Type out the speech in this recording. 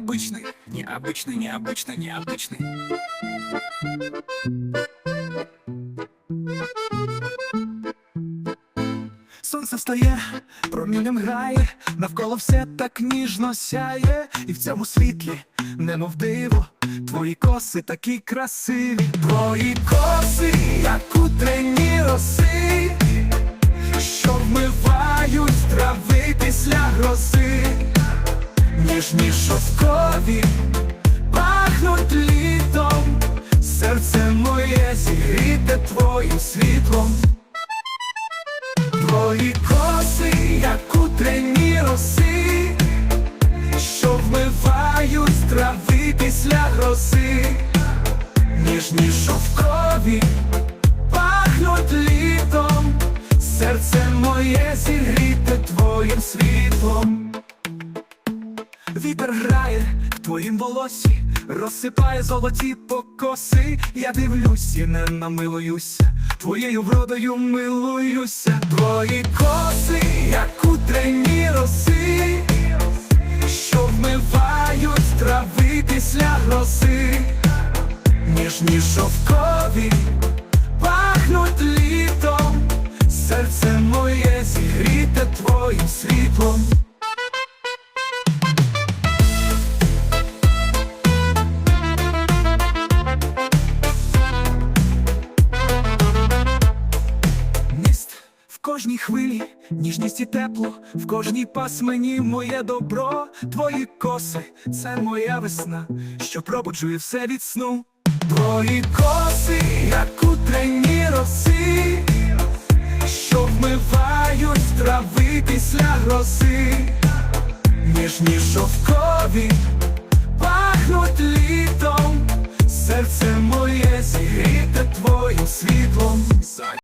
необычный, необычный, необычный, необычный. Сонце встає, промінням грає, навколо все так ніжно сяє, і в цьому світлі, немов диво, твої коси такі красиві, твої коси, як утренні роси, що вмивають з трави після грози, ніжні шовкові, пахнуть літом, серце моє зігріте твоїм світлом. Твої коси, як утренні роси, що вмивають трави після грози, ніжні шовкові, пахнуть літом, серце моє зігріте твоїм світлом. Вітер грає в твоїм волосі, розсипає золоті покоси. Я дивлюсь і не намилуюся, твоєю вродою милуюся. Твої коси, як утренні роси, що вмивають трави після грози, ніжні шовкові, пахнуть літом, серце моє зігріте твоїм світлом. Кожній хвилі, ніжність і тепло, в кожній пасмені моє добро, твої коси, це моя весна, що пробуджує все від сну. Твої коси, як утренні роси, що вмивають трави після грози, ніжні шовкові, пахнуть літом, серце моє зігріте твоїм світом.